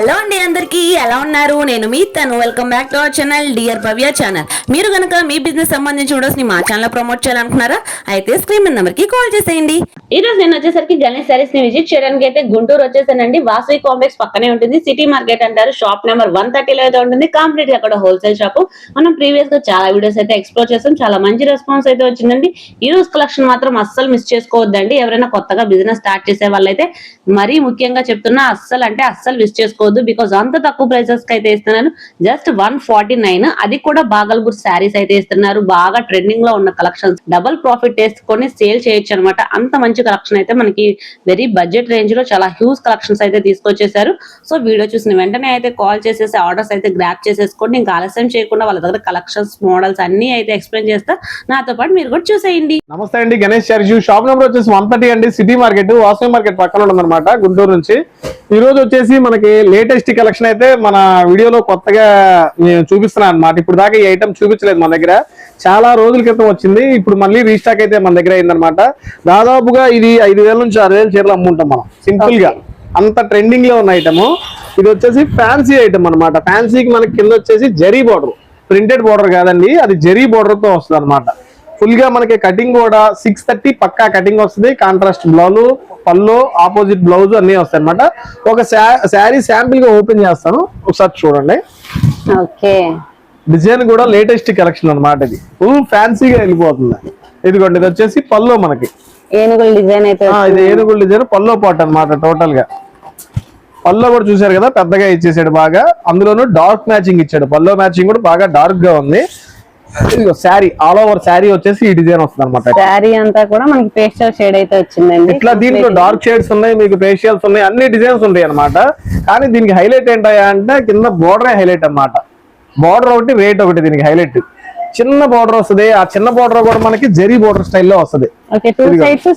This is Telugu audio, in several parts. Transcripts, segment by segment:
హలో అండి అందరికీ ఎలా ఉన్నారు? నేను మీ తను. Welcome back to our channel dear Bhavya channel మీరు కనుక మీ బిజినెస్ సంబంధించి వీడియోస్ని మా ఛానల్ ప్రమోట్ చేయాలనుకున్నారా అయితే స్క్రీన్ నెంబర్కి కాల్ చేసేయండి. ఈ రోజు నేను వచ్చేసరికి గణేష్ సారీస్ని విజిట్ చేయడానికి అయితే గుంటూరు వచ్చేసానండి. వాసవి కాంప్లెక్స్ పక్కనే ఉంటుంది. సిటీ మార్కెట్ అంటారు. షాప్ నెంబర్ వన్ థర్టీలో అయితే ఉంటుంది. కంప్లీట్గా అక్కడ హోల్సేల్ షాప్ మనం ప్రీవియస్గా చాలా వీడియోస్ అయితే ఎక్స్ప్లోర్ చేస్తాం చాలా మంచి రెస్పాన్స్ అయితే వచ్చిందండి. ఈ రోజు కలెక్షన్ మాత్రం అస్సలు మిస్ చేసుకోవద్దండి. ఎవరైనా కొత్తగా బిజినెస్ స్టార్ట్ చేసే వాళ్ళైతే మరీ ముఖ్యంగా చెప్తున్నా అస్సలు అంటే అస్సలు మిస్ చేసుకోవద్దు. బికాస్ అంత తక్కువ ప్రైసెస్కి అయితే ఇస్తున్నాను. జస్ట్ వన్ ఫార్టీ నైన్ అది కూడా బాగల్పూర్ శారీస్ అయితే ఇస్తున్నారు. బాగా ట్రెండింగ్లో ఉన్న కలెక్షన్స్ డబుల్ ప్రాఫిట్ వేసుకొని సేల్ చేయొచ్చు అనమాట అంత మంచి కలెక్షన్ అయితే మనకి వెరీ బడ్జెట్ రేంజ్లో చాలా హ్యూజ్ కలెక్షన్స్ అయితే తీసుకొచ్చేసారు. సో వీడియో చూసిన వెంటనే అయితే కాల్ చేసేసి ఆర్డర్స్ అయితే గ్రాప్ చేసేసుకోండి. ఇంకా ఆలస్యం చేయకుండా వాళ్ళ దగ్గర కలెక్షన్స్ మోడల్స్ అన్ని అయితే ఎక్స్ప్లెయిన్ చేస్తా. నాతో పాటు మీరు కూడా చూసేయండి. నమస్తే అండి గణేష్ చార్జీ షాప్ నెంబర్ వచ్చేసి వన్ థర్టీ అండి. సిటీ మార్కెట్ వాసవి మార్కెట్ పక్కన అనమాట గుంటూరు నుంచి. ఈ రోజు వచ్చేసి మనకి లేటెస్ట్ కలెక్షన్ అయితే మన వీడియోలో కొత్తగా నేను చూపిస్తున్నాను అనమాట ఇప్పుడు దాకా ఈ ఐటమ్ చూపించలేదు మన దగ్గర. చాలా రోజుల క్రితం వచ్చింది. ఇప్పుడు మళ్ళీ రీస్టాక్ అయితే మన దగ్గర అయిందనమాట దాదాపుగా ఇది ఐదు వేల నుంచి ఆరు వేల చీరలు అమ్ముంటాం మనం. సింపుల్గా. అంత ట్రెండింగ్లో ఉన్న ఐటమ్ ఇది వచ్చేసి ఫ్యాన్సీ ఐటమ్ అన్నమాట. ఫ్యాన్సీకి మనకి కింద వచ్చేసి జరీ బార్డర్ ప్రింటెడ్ బార్డర్ కాదండి. అది జరీ బార్డర్తో వస్తుంది అనమాట ఫుల్గా మనకి కటింగ్ కూడా సిక్స్ థర్టీ పక్కా కటింగ్ వస్తుంది. కాంట్రాస్ట్ బ్లౌజ్ పళ్ళు ఆపోజిట్ బ్లౌజ్ అన్ని వస్తాయి అనమాట ఒక శారీ శాంపిల్గా ఓపెన్ చేస్తాను. ఒకసారి చూడండి. ఓకే. డిజైన్ కూడా లేటెస్ట్ కలెక్షన్ అన్నమాట ఇది. ఫుల్ ఫ్యాన్సీగా వెళ్ళిపోతుంది. ఇదిగోండి ఇది వచ్చేసి పల్లో మనకి. ఏనుగుల డిజైన్ అయితే ఆ, ఇది ఏనుగుల డిజైన్ పల్లో పాట్ అన్నమాట టోటల్గా. పల్లో కూడా చూసారు కదా పెద్దగా ఇచ్చేసాడు బాగా. అందులోనూ డార్క్ మ్యాచింగ్ ఇచ్చాడు. పల్లో మ్యాచింగ్ కూడా బాగా డార్క్గా ఉంది. ఇదిగో శారీ ఆల్ ఓవర్ శారీ వచ్చేసి ఈ డిజైన్ వస్తుంది అనమాట శారీ అంతా కూడా మనకి పేస్టల్ షేడ్ అయితే వచ్చిందండి. ఇట్లా దీంట్లో డార్క్ షేడ్స్ ఉన్నాయి మీకు ఫేషియల్స్ ఉన్నాయి అన్ని డిజైన్స్ ఉంటాయి అన్నమాట కానీ దీనికి హైలైట్ ఏంటయ్యా అంటే కింద బోర్డర్ హైలైట్ అన్నమాట. బోర్డర్ ఒకటి రేట్ ఒకటి దీనికి హైలైట్ చిన్న బోర్డర్ వస్తుంది. ఆ చిన్న బోర్డర్ కూడా మనకి జరీ బోర్డర్ స్టైల్లో వస్తుంది.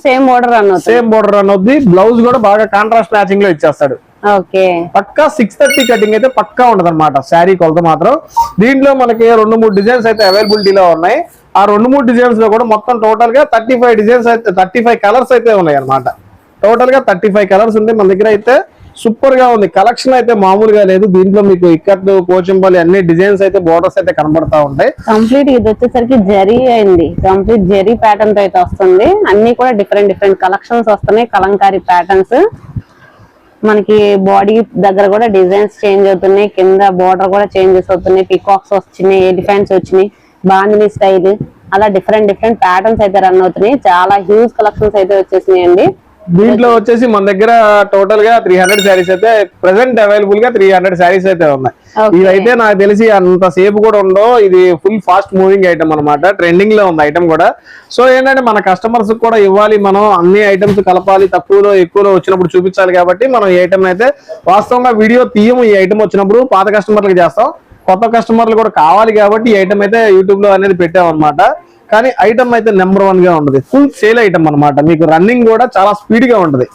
సేమ్ బోర్డర్ అన్న సేమ్ బోర్డర్ అన్నది. బ్లౌజ్ కూడా బాగా కాంట్రాస్ట్ మ్యాచింగ్లో ఇచ్చేస్తాడు. ఓకే. పక్కా సిక్స్ థర్టీ కటింగ్ అయితే పక్కా ఉండదు అనమాట శారీ కొలత మాత్రం. దీంట్లో మనకి రెండు మూడు డిజైన్స్ అయితే అవైలబిలిటీలో ఉన్నాయి. ఆ రెండు మూడు డిజైన్స్లో కూడా మొత్తం టోటల్గా థర్టీ ఫైవ్ డిజైన్స్ అయితే థర్టీ ఫైవ్ కలర్స్ అయితే ఉన్నాయి అనమాట టోటల్గా థర్టీ ఫైవ్ కలర్స్ ఉంది. మన దగ్గర అయితే సూపర్గా ఉంది. కలెక్షన్ అయితే మామూలుగా లేదు. దీంట్లో మీకు ఇక్కట్లు కోచింపల్లి అన్ని డిజైన్స్ అయితే బోర్డర్స్ అయితే కనబడతా ఉంటాయి. కంప్లీట్ ఇది వచ్చేసరికి జరీ అయింది. కంప్లీట్ జరీ ప్యాటర్న్తో అయితే వస్తుంది. అన్ని కూడా డిఫరెంట్ డిఫరెంట్ కలెక్షన్స్ వస్తున్నాయి. కలంకారీ ప్యాటర్న్స్ మనకి బాడీ దగ్గర కూడా డిజైన్స్ చేంజ్ అవుతున్నాయి. కింద బార్డర్ కూడా చేంజెస్ అవుతున్నాయి. పికాక్స్ వచ్చినాయి ఎలిఫెంట్స్ వచ్చినాయి. బాందిని స్టైల్ అలా డిఫరెంట్ డిఫరెంట్ ప్యాటర్న్స్ అయితే రన్ అవుతున్నాయి. చాలా హ్యూజ్ కలెక్షన్స్ అయితే వచ్చేసినాయి అండి దీంట్లో వచ్చేసి మన దగ్గర టోటల్గా త్రీ హండ్రెడ్ శారీస్ అయితే ప్రెసెంట్ అవైలబుల్గా త్రీ హండ్రెడ్ శారీస్ అయితే ఉన్నాయి. ఇదైతే నాకు తెలిసి అంత సేపు కూడా ఉండో ఇది ఫుల్ ఫాస్ట్ మూవింగ్ ఐటమ్ అన్నమాట ట్రెండింగ్లో ఉంది ఐటమ్ కూడా. సో ఏంటంటే మన కస్టమర్స్ కూడా ఇవ్వాలి మనం అన్ని ఐటమ్స్ కలపాలి తక్కువలో ఎక్కువలో వచ్చినప్పుడు చూపించాలి కాబట్టి మనం ఈ ఐటమ్ అయితే వాస్తవంగా వీడియో తీయము ఈ ఐటమ్ వచ్చినప్పుడు పాత కస్టమర్లకు చేస్తాం. కొత్త కస్టమర్లు కూడా కావాలి కాబట్టి ఈ ఐటమ్ అయితే యూట్యూబ్లో అనేది పెట్టాం అనమాట కానీ ఐటమ్ అయితే నెంబర్ వన్గా ఉంటది. ఫుల్ సేల్ ఐటమ్ అన్నమాట. మీకు రన్నింగ్ కూడా చాలా స్పీడ్గా ఉంటది.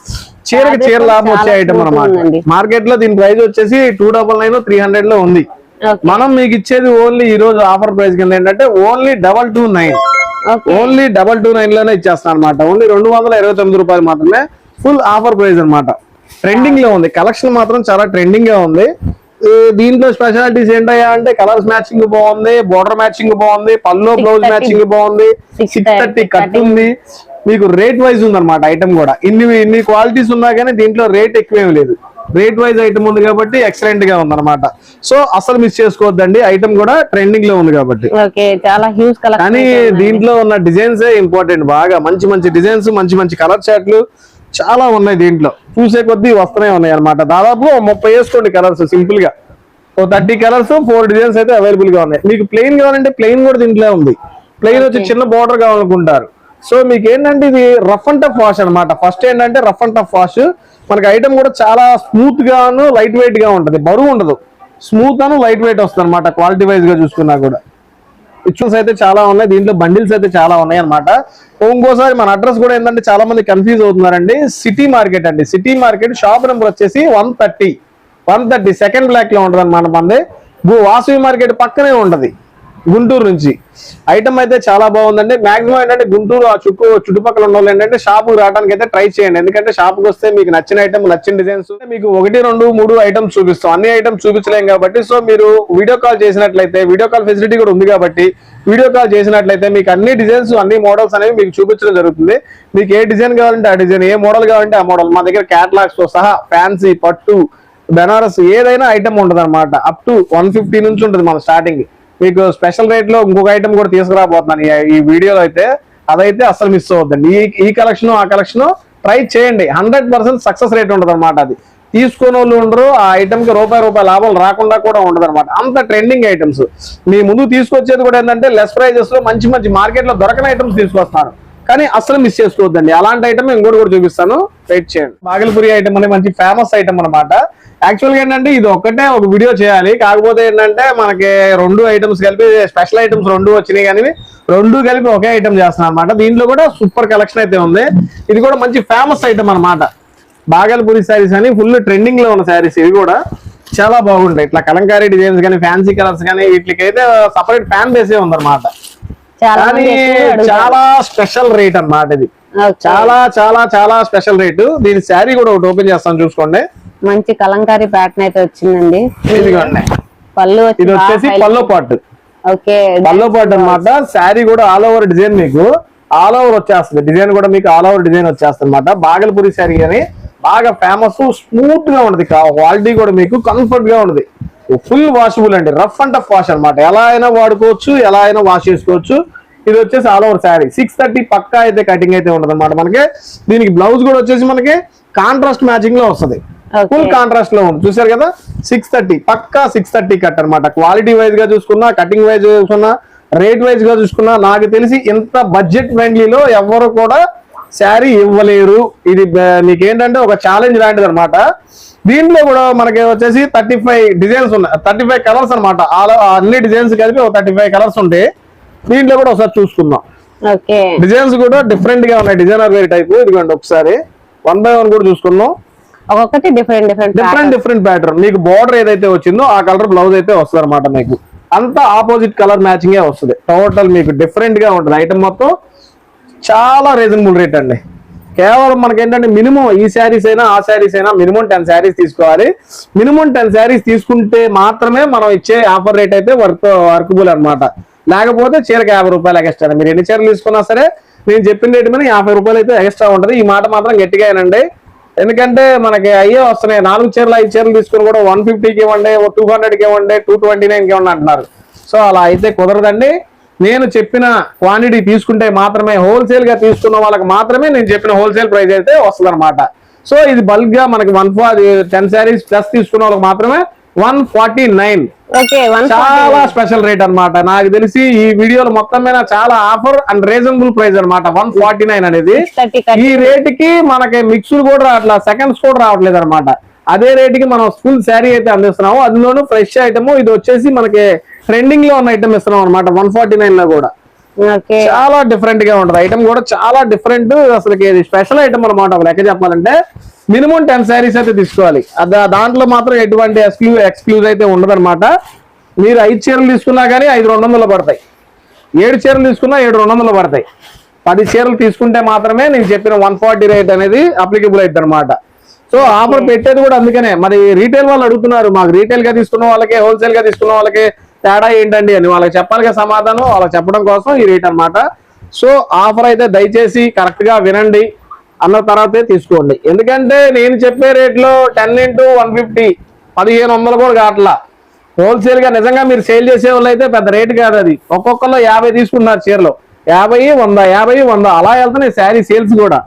చీరకి చీర లాభం వచ్చే ఐటమ్ ఉందండి. మార్కెట్లో దీని ప్రైస్ వచ్చేసి టూ డబల్ నైన్ త్రీ హండ్రెడ్లో ఉంది. మనం మీకు ఇచ్చేది ఓన్లీ ఈ రోజు ఆఫర్ ప్రైస్ కింద ఏంటంటే only double two nine only double two నైన్లోనే ఇచ్చేస్తాను అనమాట ఓన్లీ రెండు వందల ఇరవై తొమ్మిది రూపాయలు మాత్రమే ఫుల్ ఆఫర్ ప్రైస్ అన్నమాట. ట్రెండింగ్లో ఉంది. కలెక్షన్ మాత్రం చాలా ట్రెండింగ్గా ఉంది. దీంట్లో స్పెషాలిటీస్ ఏంటయ్యా అంటే కలర్స్ మ్యాచింగ్ బాగుంది బోర్డర్ మ్యాచింగ్ బాగుంది పల్లో బ్లౌజ్ 630 మ్యాచింగ్ బాగుంది 630 సిక్స్ థర్టీ కట్ ఉంది. మీకు రేట్ వైజ్ ఉంది అనమాట ఐటమ్ కూడా. ఇన్ని ఇన్ని క్వాలిటీస్ ఉన్నా కానీ దీంట్లో రేట్ ఎక్కువేం లేదు. రేట్ వైజ్ ఐటమ్ ఉంది కాబట్టి ఎక్సలెంట్గా ఉంది అనమాట సో అసలు మిస్ చేసుకోవద్దండి. ఐటమ్ కూడా ట్రెండింగ్లో ఉంది కాబట్టి. కానీ దీంట్లో ఉన్న డిజైన్స్ ఇంపార్టెంట్ బాగా మంచి మంచి డిజైన్స్ మంచి మంచి కలర్ చాట్లు చాలా ఉన్నాయి దీంట్లో. చూసే కొద్దీ వస్తూనే ఉన్నాయి అనమాట దాదాపు ముప్పై వేసుకోండి కలర్స్ సింపుల్గా. ఓ థర్టీ కలర్స్ ఫోర్ డిజైన్స్ అయితే అవైలబుల్గా ఉన్నాయి. మీకు ప్లెయిన్ కావాలంటే ప్లెయిన్ కూడా దీంట్లో ఉంది. ప్లెయిన్ వచ్చి చిన్న బార్డర్ కావాలనుకుంటారు. సో మీకు ఏంటంటే ఇది రఫ్ అండ్ టఫ్ వాష్ అన్నమాట. ఫస్ట్ ఏంటంటే రఫ్ అండ్ టఫ్ వాష్ మనకి ఐటమ్ కూడా చాలా స్మూత్ గాను లైట్ వెయిట్గా ఉంటది. బరువు ఉండదు. స్మూత్ అను లైట్ వెయిట్ వస్తుంది అనమాట క్వాలిటీ వైజ్గా చూసుకున్నా కూడా. పిక్చర్స్ అయితే చాలా ఉన్నాయి. దీంట్లో బండిల్స్ అయితే చాలా ఉన్నాయి అనమాట ఇంకోసారి మన అడ్రస్ కూడా ఏంటంటే చాలా మంది కన్ఫ్యూజ్ అవుతున్నారండి. సిటీ మార్కెట్ అండి. సిటీ మార్కెట్ షాప్ నెంబర్ వచ్చేసి one thirty. One thirty second బ్లాక్లో ఉంటుంది అనమాట మంది వాసవి మార్కెట్ పక్కనే ఉంటది. గుంటూరు నుంచి. ఐటమ్ అయితే చాలా బాగుందండి. మాక్సిమం ఏంటంటే గుంటూరు ఆ చుట్టూ చుట్టుపక్కల ఉన్న వాళ్ళు ఏంటంటే షాప్ రావడానికి అయితే ట్రై చేయండి. ఎందుకంటే షాప్కి వస్తే మీకు నచ్చిన ఐటమ్ నచ్చిన డిజైన్స్ మీకు ఒకటి రెండు మూడు ఐటమ్స్ చూపిస్తాం. అన్ని ఐటమ్స్ చూపించలేం కాబట్టి సో మీరు వీడియో కాల్ చేసినట్లయితే వీడియో కాల్ ఫెసిలిటీ కూడా ఉంది కాబట్టి వీడియో కాల్ చేసినట్లయితే మీకు అన్ని డిజైన్స్ అన్ని మోడల్స్ అనేవి మీకు చూపించడం జరుగుతుంది. మీకు ఏ డిజైన్ కావాలంటే ఆ డిజైన్ ఏ మోడల్ కావాలంటే ఆ మోడల్ మా దగ్గర క్యాటలాగ్స్తో సహా ఫ్యాన్సీ పట్టు బెనారస్ ఏదైనా ఐటమ్ ఉంటుంది అనమాట అప్ టు వన్ ఫిఫ్టీ నుంచి ఉంటుంది మన స్టార్టింగ్ మీకు స్పెషల్ రేట్లో ఇంకొక ఐటమ్ కూడా తీసుకురాబోతున్నాను ఈ- వీడియోలో అయితే. అదైతే అసలు మిస్ అవ్వద్దండి. ఈ ఈ కలెక్షన్ ఆ కలెక్షన్ ట్రై చేయండి. హండ్రెడ్ పర్సెంట్ సక్సెస్ రేట్ ఉంటుంది అనమాట అది. తీసుకునే వాళ్ళు ఉండరు ఆ ఐటమ్కి రూపాయి రూపాయి లాభాలు రాకుండా కూడా ఉండదు అనమాట అంత ట్రెండింగ్ ఐటమ్స్ మీ ముందు తీసుకొచ్చేది కూడా ఏంటంటే లెస్ ప్రైజెస్లో మంచి మంచి మార్కెట్లో దొరకని ఐటమ్స్ తీసుకొస్తాను కానీ అసలు మిస్ చేసుకోవద్దండి. అలాంటి ఐటమ్ ఇంకోటి కూడా చూపిస్తాను. వెయిట్ చేయండి. బాగలపురి ఐటమ్ అనేది మంచి ఫేమస్ ఐటమ్ అనమాట యాక్చువల్గా ఏంటంటే ఇది ఒక్కటే ఒక వీడియో చేయాలి. కాకపోతే ఏంటంటే మనకి రెండు ఐటమ్స్ కలిపి స్పెషల్ ఐటమ్స్ రెండు వచ్చినాయి కానీ రెండు కలిపి ఒకే ఐటమ్ చేస్తున్నాం అనమాట దీంట్లో కూడా సూపర్ కలెక్షన్ అయితే ఉంది. ఇది కూడా మంచి ఫేమస్ ఐటమ్ అన్నమాట. బాగల్పూరి శారీస్ అని ఫుల్ ట్రెండింగ్లో ఉన్న శారీస్ ఇవి కూడా. చాలా బాగుంటాయి. ఇట్లా కలంకారీ డిజైన్స్ కానీ ఫ్యాన్సీ కలర్స్ కానీ వీటికైతే సపరేట్ ఫ్యాన్ బేసే ఉందన్నమాట. కానీ. చాలా స్పెషల్ రేట్ అన్నమాట ఇది. చాలా చాలా చాలా స్పెషల్ రేటు దీని శారీ కూడా ఒకటి ఓపెన్ చేస్తాను చూసుకోండి. మంచి కలంకారీ ప్యాటర్న్ అయితే వచ్చిందండి. పళ్ళు ఇది వచ్చేసి పల్లో పాటు. ఓకే. పల్లో పాటు అన్నమాట. శారీ కూడా ఆల్ ఓవర్ డిజైన్ మీకు. ఆల్ ఓవర్ వచ్చేస్తుంది. డిజైన్ కూడా మీకు ఆల్ ఓవర్ డిజైన్ వచ్చేస్తుంది అనమాట బాగల్పూరి శారీ అని బాగా ఫేమస్ స్మూత్గా ఉంటది క్వాలిటీ కూడా మీకు కంఫర్ట్గా ఉంటది ఫుల్ వాషబుల్ అండి. రఫ్ అండ్ టఫ్ వాష్ అన్నమాట. ఎలా అయినా వాడుకోవచ్చు ఎలా అయినా వాష్ చేసుకోవచ్చు. ఇది వచ్చేసి all over sari six thirty పక్కా అయితే కటింగ్ అయితే ఉండదు అనమాట మనకి. దీనికి బ్లౌజ్ కూడా వచ్చేసి మనకి కాంట్రాస్ట్ మ్యాచింగ్లో వస్తది. ఫుల్ కాంట్రాస్ట్లో ఉంది. చూసారు కదా? సిక్స్ థర్టీ పక్కా సిక్స్ థర్టీ కట్ అనమాట క్వాలిటీ వైజ్గా చూసుకున్నా కటింగ్ వైజ్ చూసుకున్నా రేట్ వైజ్గా చూసుకున్నా నాకు తెలిసి ఇంత బడ్జెట్ ఫ్రెండ్లీలో ఎవరు కూడా శారీ ఇవ్వలేరు. ఇది నీకేంటంటే ఒక ఛాలెంజ్ లాంటిది అనమాట దీంట్లో కూడా మనకి వచ్చేసి థర్టీ ఫైవ్ డిజైన్స్ ఉన్నాయి. థర్టీ ఫైవ్ కలర్స్ అనమాట అన్ని డిజైన్స్ కలిపి ఒక థర్టీ ఫైవ్ కలర్స్ ఉంటాయి దీంట్లో కూడా ఒకసారి చూసుకుందాం. డిజైన్స్ కూడా డిఫరెంట్గా ఉన్నాయి. Designer wear type. ఇదిగోండి ఒకసారి. వన్ బై వన్ కూడా చూసుకుందాం. ఒక్కొక్కటి different different different different pattern మీకు బార్డర్ ఏదైతే వచ్చిందో ఆ కలర్ బ్లౌజ్ అయితే వస్తుంది అనమాట మీకు. అంతా ఆపోజిట్ కలర్ మ్యాచింగ్ వస్తుంది. టోటల్ మీకు డిఫరెంట్గా ఉంటుంది. ఐటమ్ మొత్తం చాలా రీజనబుల్ రేట్ అండి. కేవలం మనకి ఏంటంటే మినిమం ఈ శారీస్ అయినా ఆ శారీస్ అయినా మినిమం టెన్ శారీస్ తీసుకోవాలి. మినిమం టెన్ శారీస్ తీసుకుంటే మాత్రమే మనం ఇచ్చే ఆఫర్ రేట్ అయితే వర్క్ వర్కబుల్ అన్నమాట. లేకపోతే చీరకి యాభై రూపాయలు ఎక్స్ట్రా మీరు ఎన్ని చీరలు తీసుకున్నా సరే నేను చెప్పిన రేటు మీద యాభై రూపాయలు అయితే ఎక్స్ట్రా ఉంటుంది. ఈ మాట మాత్రం గట్టిగా అయినండి ఎందుకంటే మనకి అయ్యే వస్తున్నాయి. నాలుగు చీరలు ఐదు చీరలు తీసుకుని కూడా వన్ ఫిఫ్టీకి ఇవ్వండి టూ హండ్రెడ్కి ఇవ్వండి టూ ట్వంటీ నైన్కి ఇవ్వండి అంటున్నారు. సో అలా అయితే కుదరదండి. నేను చెప్పిన క్వాంటిటీ తీసుకుంటే మాత్రమే హోల్సేల్గా తీసుకున్న వాళ్ళకి మాత్రమే నేను చెప్పిన హోల్సేల్ ప్రైస్ అయితే వస్తుంది సో ఇది బల్క్గా మనకి వన్ టెన్ శారీస్ ప్లస్ తీసుకున్న వాళ్ళకి మాత్రమే వన్ ఫార్టీ నైన్. చాలా స్పెషల్ రేట్ అన్నమాట. నాకు తెలిసి ఈ వీడియోలో మొత్తం మీద చాలా ఆఫర్ అండ్ రీజనబుల్ ప్రైస్ అన్నమాట. వన్ ఫార్టీ నైన్ అనేది. ఈ రేట్కి మనకి మిక్స్డ్ కూడా రావట్లా సెకండ్స్ కూడా రావట్లేదు అనమాట అదే రేట్కి మనం ఫుల్ శారీ అయితే అందిస్తున్నాము. అందులోనూ ఫ్రెష్ ఐటమ్ ఇది వచ్చేసి మనకి ట్రెండింగ్లో ఉన్న ఐటమ్ ఇస్తున్నాం అనమాట వన్ ఫార్టీ నైన్లో కూడా. చాలా డిఫరెంట్గా ఉంటది. ఐటమ్ కూడా చాలా డిఫరెంట్ అసలు స్పెషల్ ఐటమ్ అనమాట లెక్క చెప్పాలంటే మినిమం టెన్ శారీస్ అయితే తీసుకోవాలి. దాంట్లో మాత్రం ఎటువంటి ఎక్స్క్లూ ఎక్స్క్లూజ్ అయితే ఉండదన్నమాట. మీరు ఐదు చీరలు తీసుకున్నా కానీ ఐదు రెండు వందలు పడతాయి. ఏడు చీరలు తీసుకున్నా ఏడు రెండు వందలు పడతాయి. పది చీరలు తీసుకుంటే మాత్రమే నేను చెప్పిన వన్ ఫార్టీ రేట్ అనేది అప్లికబుల్ అవుతుంది అనమాట సో ఆఫర్ పెట్టేది కూడా అందుకనే. మరి రీటైల్ వాళ్ళు అడుగుతున్నారు. మాకు రీటైల్గా తీసుకున్న వాళ్ళకి హోల్సేల్గా తీసుకున్న వాళ్ళకి తేడా ఏంటండి అని వాళ్ళకి చెప్పాలిగా సమాధానం వాళ్ళకి చెప్పడం కోసం ఈ రేట్ అన్నమాట. సో ఆఫర్ అయితే దయచేసి కరెక్ట్గా వినండి అన్న తర్వాతే తీసుకోండి. ఎందుకంటే నేను చెప్పే రేట్లో టెన్ ఇంటూ వన్ ఫిఫ్టీ పదిహేను వందలు కూడా కావట్లా. హోల్సేల్గా నిజంగా మీరు సేల్ చేసే వాళ్ళు అయితే పెద్ద రేట్ కాదు అది. ఒక్కొక్కరిలో యాభై తీసుకుంటున్నారు చీరలు. యాభై వంద యాభై వంద అలా వెళ్తున్నాయి శారీ సేల్స్ కూడా.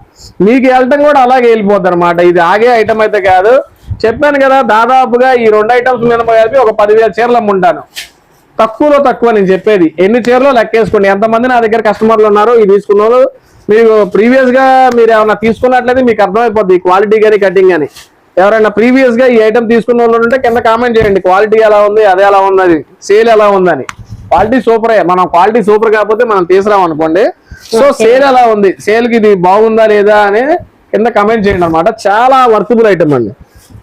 మీకు వెళ్ళటం కూడా అలాగే వెళ్ళిపోద్ది అనమాట ఇది ఆగే ఐటమ్ అయితే కాదు. చెప్పాను కదా దాదాపుగా ఈ రెండు ఐటమ్స్ మీద కలిపి ఒక పదివేల చీరలు అమ్ముంటాను. తక్కువలో తక్కువ నేను చెప్పేది. ఎన్ని చీరలో లెక్కేసుకోండి. ఎంతమంది నా దగ్గర కస్టమర్లు ఉన్నారు ఈ తీసుకున్న మీరు ప్రీవియస్గా మీరు ఏమైనా తీసుకున్నట్లయితే మీకు అర్థమైపోద్ది క్వాలిటీ కానీ కటింగ్ కానీ. ఎవరైనా ప్రీవియస్గా ఈ ఐటమ్ తీసుకున్న వాళ్ళు ఉంటే కింద కామెంట్ చేయండి. క్వాలిటీ ఎలా ఉంది అదే ఎలా ఉంది అది సేల్ ఎలా ఉందని. క్వాలిటీ సూపరే. మనం క్వాలిటీ సూపర్ కాకపోతే మనం తీసుకురాం అనుకోండి. సో సేల్ ఎలా ఉంది సేల్కి ఇది బాగుందా లేదా అని కింద కమెంట్ చేయండి అనమాట చాలా వర్కబుల్ ఐటమ్ అండి.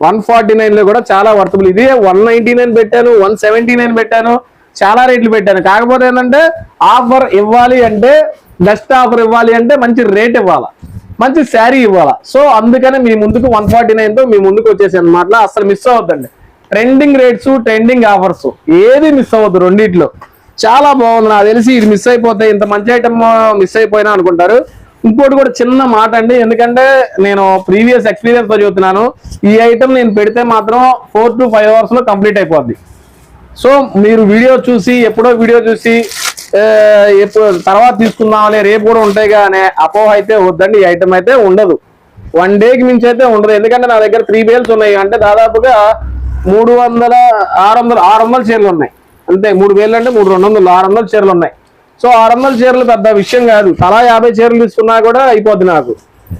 వన్ ఫార్టీ నైన్లో కూడా చాలా వర్తబుల్. ఇదే వన్ నైన్టీ నైన్ పెట్టాను వన్ సెవెంటీ నైన్ పెట్టాను. చాలా రేట్లు పెట్టాను. కాకపోతే ఏంటంటే ఆఫర్ ఇవ్వాలి అంటే బెస్ట్ ఆఫర్ ఇవ్వాలి అంటే మంచి రేట్ ఇవ్వాలా? మంచి శారీ ఇవ్వాలా? సో అందుకనే మీ ముందుకు వన్ ఫార్టీ నైన్తో మీ ముందుకు వచ్చేసి అనమాట అసలు మిస్ అవ్వద్దండి. ట్రెండింగ్ రేట్స్ ట్రెండింగ్ ఆఫర్స్ ఏది మిస్ అవ్వద్దు రెండిట్లో. చాలా బాగుంది. నాకు తెలిసి ఇది మిస్ అయిపోతే ఇంత మంచి ఐటమ్ మిస్ అయిపోయినా అనుకుంటారు. ఇంకోటి కూడా చిన్న మాట అండి. ఎందుకంటే నేను ప్రీవియస్ ఎక్స్పీరియన్స్తో చెబుతున్నాను ఈ ఐటమ్ నేను పెడితే మాత్రం ఫోర్ టు ఫైవ్ అవర్స్లో కంప్లీట్ అయిపోద్ది. సో మీరు వీడియో చూసి ఎప్పుడో వీడియో చూసి ఎప్పుడు తర్వాత తీసుకుందామని రేపు కూడా ఉంటాయి కానీ అపోహ అయితే వద్దండి. ఈ ఐటమ్ అయితే ఉండదు. వన్ డేకి మించి అయితే ఉండదు. ఎందుకంటే నా దగ్గర త్రీ బేల్స్ ఉన్నాయి. అంటే దాదాపుగా మూడు వందల ఆరు వందల ఆరు వందల చీరలు ఉన్నాయి. అంతే మూడు వేలు అంటే మూడు రెండు వందలు ఆరు వందల చీరలు ఉన్నాయి. సో ఆరు వందల చీరలు పెద్ద విషయం కాదు. తలా యాభై చీరలు తీసుకున్నా కూడా అయిపోద్ది నాకు.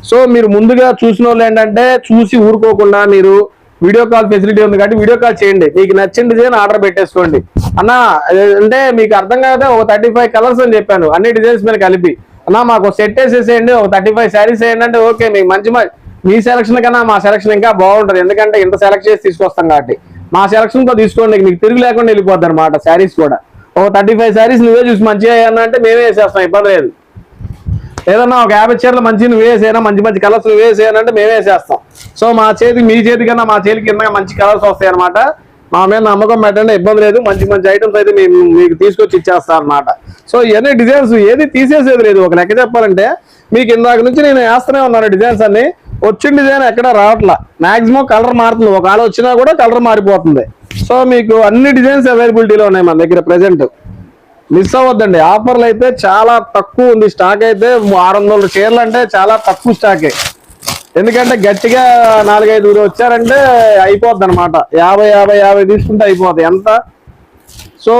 సో మీరు ముందుగా చూసిన వాళ్ళు ఏంటంటే చూసి ఊరుకోకుండా మీరు వీడియో కాల్ ఫెసిలిటీ ఉంది కాబట్టి వీడియో కాల్ చేయండి. మీకు నచ్చిన డిజైన్ ఆర్డర్ పెట్టేసుకోండి. అన్న అంటే మీకు అర్థం కాకపోతే ఒక థర్టీ ఫైవ్ కలర్స్ అని చెప్పాను. అన్ని డిజైన్స్ మీద కలిపి. అన్న మాకు సెట్ వేసేసేయండి ఒక థర్టీ ఫైవ్ శారీస్ వేయండి అంటే ఓకే మీకు మంచి మ- మీ సెలక్షన్ కన్నా మా సెలక్షన్ ఇంకా బాగుంటుంది. ఎందుకంటే ఇంత సెలెక్ట్ చేసి తీసుకొస్తాం కాబట్టి. మా సెలక్షన్తో తీసుకోండి మీకు తిరిగి లేకుండా వెళ్ళిపోద్ది అనమాట శారీస్ కూడా. ఒక థర్టీ ఫైవ్ శారీస్ నువ్వే చూసి మంచిగా అంటే మేమే వేసేస్తాం ఇబ్బంది లేదు. ఏదన్నా ఒక యాభై చీరలు మంచి నువ్వు వేసేనా మంచి మంచి కలర్స్ నువ్వు వేసేయనంటే మేమే వేసేస్తాం. సో మా చేతి మీ చేతి కన్నా మా చేతి కింద మంచి కలర్స్ వస్తాయి అనమాట మా మీద నమ్మకం పెట్టండి ఇబ్బంది లేదు. మంచి మంచి ఐటమ్స్ అయితే మేము మీకు తీసుకొచ్చి ఇచ్చేస్తాం అనమాట సో ఇవన్నీ డిజైన్స్ ఏది తీసేసేది లేదు. ఒక లెక్క చెప్పాలంటే మీకు ఇందాక నుంచి నేను వేస్తూనే ఉన్నాను డిజైన్స్ అన్ని. వచ్చిన డిజైన్ ఎక్కడ రావట్లా. మాక్సిమం కలర్ మారుతుంది. ఒక ఆడ వచ్చినా కూడా కలర్ మారిపోతుంది. సో మీకు అన్ని డిజైన్స్ అవైలబిలిటీలో ఉన్నాయి మన దగ్గర ప్రజెంట్ మిస్ అవ్వద్దండి. ఆఫర్లు అయితే చాలా తక్కువ ఉంది. స్టాక్ అయితే ఆరు వందల చీరలు అంటే చాలా తక్కువ స్టాకే. ఎందుకంటే గట్టిగా నాలుగైదు వచ్చారంటే అయిపోద్ది అనమాట యాభై యాభై యాభై తీసుకుంటే అయిపోద్ది. ఎంత? సో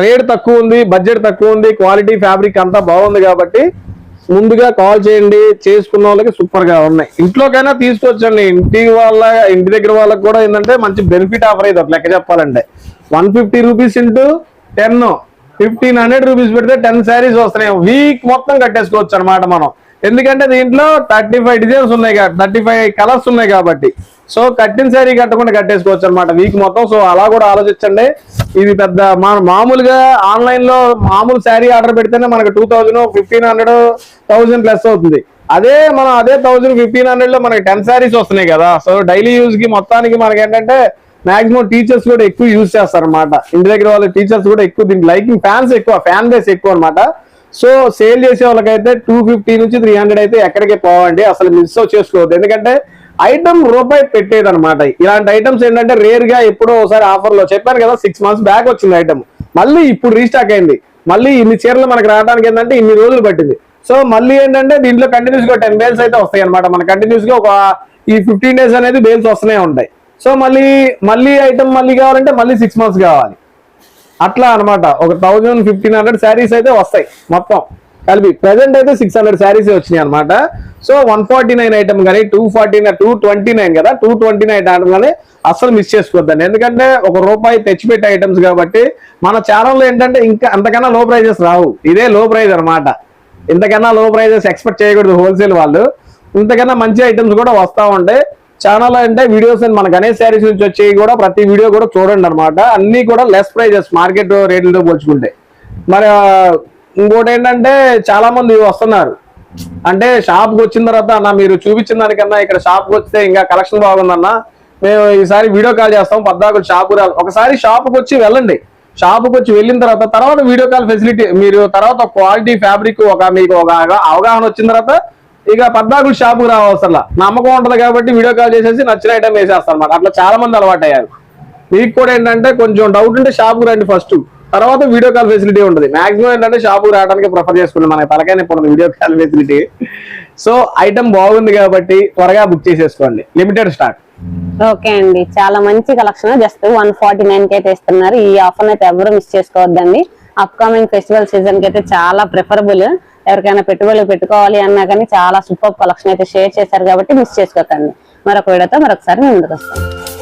రేట్ తక్కువ ఉంది బడ్జెట్ తక్కువ ఉంది క్వాలిటీ ఫ్యాబ్రిక్ అంతా బాగుంది కాబట్టి ముందుగా కాల్ చేయండి. చేసుకున్న వాళ్ళకి సూపర్గా ఉన్నాయి. ఇంట్లోకైనా తీసుకొచ్చండి. ఇంటి వాళ్ళ ఇంటి దగ్గర వాళ్ళకి కూడా ఏంటంటే మంచి బెనిఫిట్ ఆఫర్ అయితే లెక్క చెప్పాలంటే. One fifty rupees into ten fifteen hundred rupees పెడితే టెన్ శారీస్ వస్తున్నాయి. వీక్ మొత్తం కట్టేసుకోవచ్చు అనమాట మనం. ఎందుకంటే దీంట్లో థర్టీ ఫైవ్ డిజైన్స్ ఉన్నాయి థర్టీ ఫైవ్ కలర్స్ ఉన్నాయి కాబట్టి. సో కట్టిన శారీ కట్టకుండా కట్టేసుకోవచ్చు అనమాట వీక్ మొత్తం. సో అలా కూడా ఆలోచించండి. ఇది పెద్ద మామూలుగా ఆన్లైన్లో మామూలు శారీ ఆర్డర్ పెడితేనే మనకు two thousand fifteen hundred thousand plus అవుతుంది. అదే మనం అదే థౌసండ్ ఫిఫ్టీన్ హండ్రెడ్లో మనకి టెన్ శారీస్ వస్తున్నాయి కదా. సో డైలీ యూజ్కి మొత్తానికి మనకి ఏంటంటే మాక్సిమం టీచర్స్ కూడా ఎక్కువ యూజ్ చేస్తారు అనమాట ఇంటి దగ్గర వాళ్ళ టీచర్స్ కూడా ఎక్కువ దీనికి లైకింగ్ ఫ్యాన్స్ ఎక్కువ ఫ్యాన్ బేస్ ఎక్కువ అనమాట సో సేల్ చేసే వాళ్ళకైతే టూ ఫిఫ్టీ నుంచి త్రీ హండ్రెడ్ అయితే ఎక్కడికి పోవండి అసలు మిస్ చేసుకోవద్దు. ఎందుకంటే ఐటమ్ రూపాయి పెట్టేది అనమాట ఇలాంటి ఐటమ్స్ ఏంటంటే రేర్గా ఎప్పుడో ఒకసారి ఆఫర్లో చెప్పాను కదా సిక్స్ మంత్స్ బ్యాక్ వచ్చింది ఐటమ్ మళ్ళీ ఇప్పుడు రీస్టాక్ అయింది. మళ్ళీ ఇన్ని చీరలు మనకి రావడానికి ఏంటంటే ఇన్ని రోజులు పట్టింది. సో మళ్ళీ ఏంటంటే దీంట్లో కంటిన్యూస్గా టెన్ బేల్స్ అయితే వస్తాయి అనమాట మన కంటిన్యూస్గా ఒక ఈ ఫిఫ్టీన్ డేస్ అనేది బేల్స్ వస్తూనే ఉంటాయి. సో మళ్ళీ మళ్ళీ ఐటమ్ మళ్ళీ కావాలంటే మళ్ళీ సిక్స్ మంత్స్ కావాలి. అట్లా అనమాట ఒక థౌజండ్ ఫిఫ్టీన్ హండ్రెడ్ శారీస్ అయితే వస్తాయి మొత్తం. కలిపి ప్రెసెంట్ అయితే సిక్స్ హండ్రెడ్ శారీస్ వచ్చినాయి అనమాట so one forty nine item కానీ two forty two twenty nine కదా టూ ట్వంటీ నైన్ ఐటమ్ కానీ అస్సలు మిస్ చేసుకోవద్దండి. ఎందుకంటే ఒక రూపాయి తెచ్చిపెట్టే ఐటమ్స్ కాబట్టి మన ఛానల్లో ఏంటంటే ఇంకా అంతకన్నా లో ప్రైజెస్ రావు. ఇదే లో ప్రైజ్ అన్నమాట. ఇంతకన్నా లో ప్రైజెస్ ఎక్స్పెక్ట్ చేయకూడదు హోల్సేల్ వాళ్ళు. ఇంతకన్నా మంచి ఐటమ్స్ కూడా వస్తూ ఉంటాయి ఛానల్ అంటే వీడియోస్ మన గణేష్ శారీస్ నుంచి వచ్చేవి కూడా ప్రతి వీడియో కూడా చూడండి అనమాట అన్ని కూడా లెస్ ప్రైజెస్ మార్కెట్ రేట్లతో పోల్చుకుంటే. మరి ఇంకోటి ఏంటంటే చాలా మంది వస్తున్నారు. అంటే షాప్కి వచ్చిన తర్వాత అన్న మీరు చూపించిన దానికన్నా ఇక్కడ షాప్కి వస్తే ఇంకా కలెక్షన్ బాగుందన్న మేము ఈసారి వీడియో కాల్ చేస్తాం పద్దాకు షాపు రాలి ఒకసారి షాప్కి వచ్చి వెళ్ళండి. షాప్కి వచ్చి వెళ్ళిన తర్వాత తర్వాత వీడియో కాల్ ఫెసిలిటీ మీరు తర్వాత క్వాలిటీ ఫ్యాబ్రిక్ ఒక మీకు ఒక అవగాహన వచ్చిన తర్వాత ఇక పద్దాకులు షాపుకు రావాల్సల్లా నమ్మకం ఉంటది కాబట్టి వీడియో కాల్ చేసేసి నచ్చిన ఐటమ్ వేసేస్తారు అనమాట అట్లా చాలా మంది అలవాటు అయ్యారు మీకు కూడా ఏంటంటే కొంచెం డౌట్ ఉంటే షాపుకి రండి ఫస్ట్ తర్వాత వీడియో కాల్ ఫెసిలిటీ ఉంటుంది. మాక్సిమం ఏంటంటే షాపుకి రావడానికి ప్రిఫర్ చేసుకుంటాం. మన తలకైనా ఇప్పుడు video call facility so item బాగుంది కాబట్టి త్వరగా బుక్ చేసేసుకోండి. లిమిటెడ్ స్టాక్ ఓకే అండి. చాలా మంచి కలెక్షన్ జస్ట్ వన్ ఫార్టీ నైన్కి అయితే ఇస్తున్నారు ఈ ఆఫర్ అయితే ఎవరు మిస్ చేసుకోవద్దండి. అప్కమింగ్ ఫెస్టివల్ సీజన్కి అయితే చాలా ప్రిఫరబుల్ ఎవరికైనా పెట్టుబడులు పెట్టుకోవాలి అన్నా కానీ చాలా సూపర్ కలెక్షన్ అయితే షేర్ చేశారు కాబట్టి మిస్ చేసుకోకండి. మరొక వీడియోతో మరొకసారి మేము ముందుకు వస్తాం.